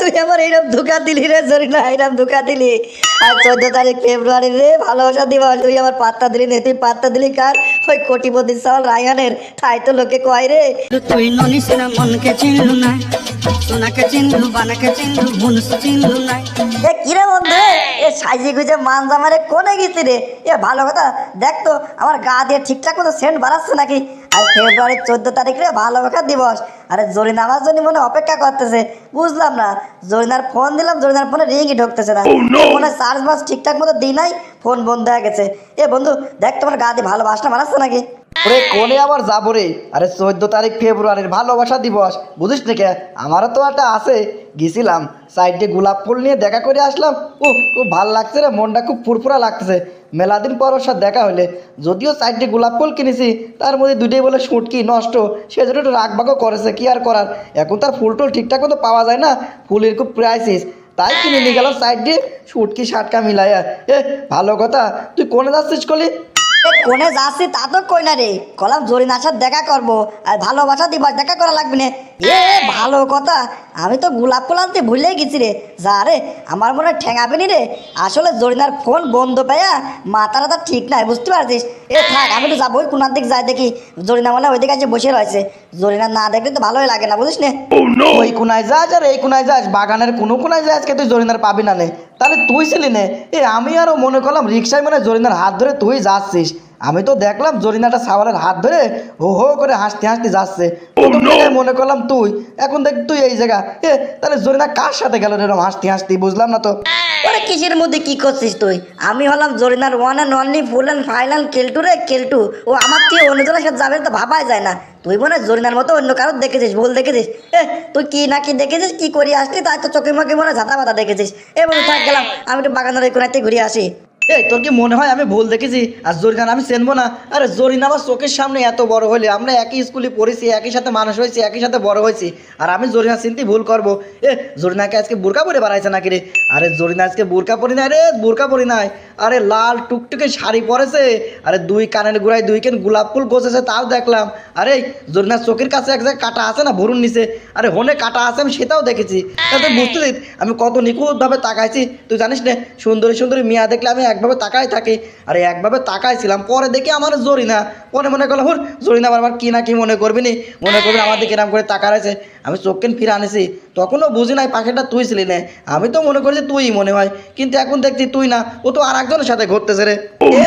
তুই আমার এইরকম ধোকা দিলি রে জরিনা এইরকম ধোকা দিলি। আর চোদ্দ তারিখ ফেব্রুয়ারি রে ভালোবাসা দিবস তুই আমার পাত্তা দিলি নে তুই পাত্তা দিলি কার? ওই কোটিপতি সাল রায়হানের তাই তো লোকে কয় রে। তুই ননিস না মনকে চিনলু না সোনাকে চিনলু বানাকে চিনলু মনুষ চিনলু না এ বন্ধু রে? এ সাইজে গুজে মান জামারে কোনে গেছি রে? এ ভালো কথা দেখ তো আমার গা দিয়ে ঠিকঠাক মতো সেন্ট বাড়াচ্ছে নাকি? ফেব্রুয়ারির চোদ্দ তারিখ রে ভালোবাসা দিবস। আরে জরিনা আমার জন্য মনে অপেক্ষা করতেছে বুঝলাম না। জরিনার ফোন দিলাম জরিনার ফোনে রিংই ঢুকতেছে না। মনে হয় চার্জ বাস ঠিকঠাক মতো দিই নাই ফোন বন্ধ হয়ে গেছে। এ বন্ধু দেখ তোমার গা দিয়ে ভালোবাসা বাড়াচ্ছে নাকি? ওরে কোনে আবার যাব রে? আরে চোদ্দ তারিখ ফেব্রুয়ারির ভালোবাসা দিবস। বুঝিস না কে? আমারও তো একটা আছে। গেছিলাম, সাইডে গোলাপ ফুল নিয়ে দেখা করে আসলাম। ও খুব ভালো লাগছে রে, মনটা খুব ফুরফুরা লাগছে মেলা দিন পর ওর দেখা হলে যদিও সাইডে গোলাপ ফুল কিনেছি, তার মধ্যে দুটোই বলে শুটকি, নষ্ট। সেজন্য একটু রাগবাগও করেছে, কি আর করার? এখন তার ফুল টুল ঠিকঠাক মতো পাওয়া যায় না। ফুলের খুব প্রাইসিস তাই কিনে নিয়ে গেলাম সাইড দিয়ে শুটকি শাটকা মিলাইয়া। এ ভালো কথা। তুই কোনে যাচ্ছিস কলি? কোনে যাচ্ছি তা তো কই না রে। কলাম জোরে নাচার দেখা করব, আর ভালোবাসা দিবস দেখা করা লাগবে না। এ ভালো কথা। আমি তো গোলাপ ফুল আনতে ভুলে গেছি রে। যা রে আমার মনে হয় ঠেঙাবে নি রে। আসলে জরিনার ফোন বন্ধ পেয়া মাথাটা তো ঠিক নাই বুঝতে পারছিস? এ থাক আমি তো যাবোই কোনার দিক যাই দেখি। জরিনা মানে ওই দিকে বসে রয়েছে। জরিনা না দেখলে তো ভালোই লাগে না বুঝিস না? ওই কোনায় যাস আর এই কোনায় যাস বাগানের কোনো কোনায় যাস কে তুই জরিনার পাবি না নে। তাহলে তুই ছিলি নে। এ আমি আরও মনে করলাম রিক্সায় মানে জরিনার হাত ধরে তুই যাচ্ছিস। আমি তো দেখলাম জরিনাটা সাওয়ালের হাত ধরে হো হো করে হাসতে হাসতে যাচ্ছে। মনে করলাম তুই এখন দেখ তুই এই জায়গা। এ তাহলে জরিনা কার সাথে গেল এরকম হাসতে হাসতে বুঝলাম না তো? ওরে কিসের মধ্যে কি করছিস তুই? আমি হলাম জরিনার one and only full and final Keltu রে কেলটু। ও আমার থেকে অন্যজনের সাথে যাবে তো ভাবাই যায় না। তুই মনে হয় জরিনার মতো অন্য কারোর দেখেছিস ভুল দেখেছিস? এ তুই কি না কি দেখেছিস কি করি আসলি? তাই তো চোখে মুখে মনে ঝাঁটা মাথা দেখেছিস। এ বলে থাক গেলাম। আমি একটু বাগানের কোনাতে ঘুরে আসি। এই, তোর কি মনে হয় আমি ভুল দেখেছি? আর জরিনার আমি চেনবো না? আরে জরিনা আমার চোখের সামনে এত বড় হলে, আমরা একই স্কুলে পড়েছি, একই সাথে মানুষ হয়েছি, একই সাথে বড় হয়েছি, আর আমি জরিনা চিনতে ভুল করব। এ জরিনাকে আজকে বোরকা পরে বাড়াইছে নাকি রে? আরে জরিনা আজকে বোরকা পরি নাই রে, বোরকা পরি নাই। আরে লাল টুকটুকে শাড়ি পরেছে, আরে দুই কানের গোড়ায় দুই কেন গোলাপ ফুল গোছেছে তাও দেখলাম। আরে জরিনার চোখের কাছে এক জায়গায় কাটা আছে না ভরুন নিচে? আরে হনে কাটা আছে আমি সেটাও দেখেছি। তাতে বুঝতে আমি কত নিখুঁতভাবে তাকাইছি, তুই জানিস না, সুন্দরী সুন্দরী মিয়া দেখলে আমি একভাবে তাকাই থাকি আর একভাবে তাকাইছিলাম পরে দেখি আমার জরি না পরে মনে করলাম হুর জরি না আবার কি না কি মনে করবি নি? মনে করবি আমার দিকে এরকম করে তাকা রয়েছে। আমি চোখকেন ফিরে আনেছি তখনও বুঝি নাই পাখিটা তুই ছিলি না। আমি তো মনে করছি তুই মনে হয় কিন্তু এখন দেখছি তুই না ও তো আর একজনের সাথে ঘুরতেছে রে।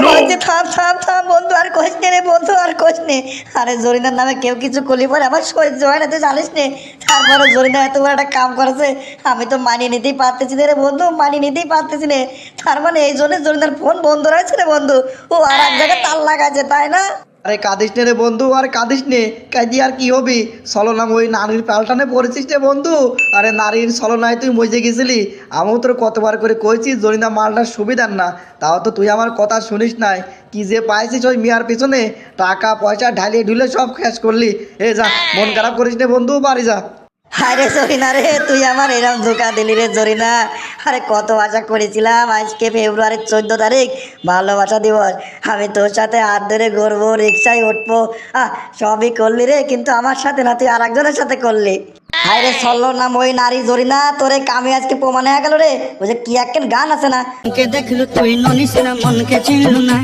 বলছে থাম থাম থাম। বন্ধু, আর কোষ নে রে বন্ধু, আর কোষ নে। আরে জরিনার নামে কেউ কিছু করলি পরে আমার সহ্য হয় না, তুই জানিস নে। তারপরে জরিনা এত বড় একটা কাম করেছে, আমি তো মানিয়ে নিতেই পারতেছি না রে বন্ধু, মানিয়ে নিতেই পারতেছি নে। তার মানে এই জন্য জরিনার ফোন বন্ধ রয়েছে রে বন্ধু। ও আর এক জায়গায় তাল লাগাছে তাই না? আরে কাঁদিস নে রে বন্ধু, আর কাঁদিস নে। কাঁদি আর কি হবি? সলনাম ওই নারীর পাল্টানে পড়েছিস রে বন্ধু। আরে নারীর সলনায় তুই মজে গেছিলি। আমিও তোর কতবার করে কইছি, জরিনা মালটার সুবিধার না। তাও তো তুই আমার কথা শুনিস নাই। কি যে পাইছিস ওই মিয়ার পিছনে? টাকা, পয়সা, ঢালিয়ে ঢুলে সব শেষ করলি। এ যা, মন খারাপ করিস নে বন্ধু, বাড়ি যা। আরে জরিনা রে, তুই আমার এরম ধোকা দিলি রে জরিনা। আরে কত আশা করেছিলাম, আজকে ফেব্রুয়ারির চোদ্দ তারিখ, ভালোবাসা দিবস। আমি তোর সাথে হাত ধরে ঘুরবো, রিক্সায় উঠবো। আহ, সবই করলি রে, কিন্তু আমার সাথে না, তুই আর একজনের সাথে করলি। হায় রে সল্লো নাম ওই নারী জরিনা তোরে কামে আজকে প্রমাণ হয়ে গেল রে। ওই যে কি একখান গান আছে না? মনকে দেখলু তুই ননিস না মনকে চিনলু না।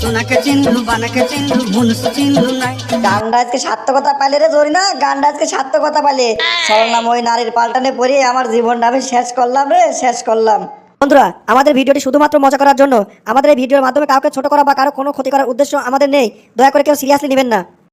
সোনাকে চিনলু বানাকে চিনলু মনুষ চিনলু না। গানটা আজকে সার্থকতা পাইলে রে জরিনা গানটা আজকে সার্থকতা পাইলে। সরলাম ওই নারীর পাল্টানে পড়ে আমার জীবনটা আমি শেষ করলাম রে শেষ করলাম। বন্ধুরা আমাদের ভিডিওটি শুধুমাত্র মজা করার জন্য আমাদের এই ভিডিওর মাধ্যমে কাউকে ছোট করা বা কারও কোনো ক্ষতি করার উদ্দেশ্য আমাদের নেই। দয়া করে কেউ সিরিয়াসলি নেবেন না।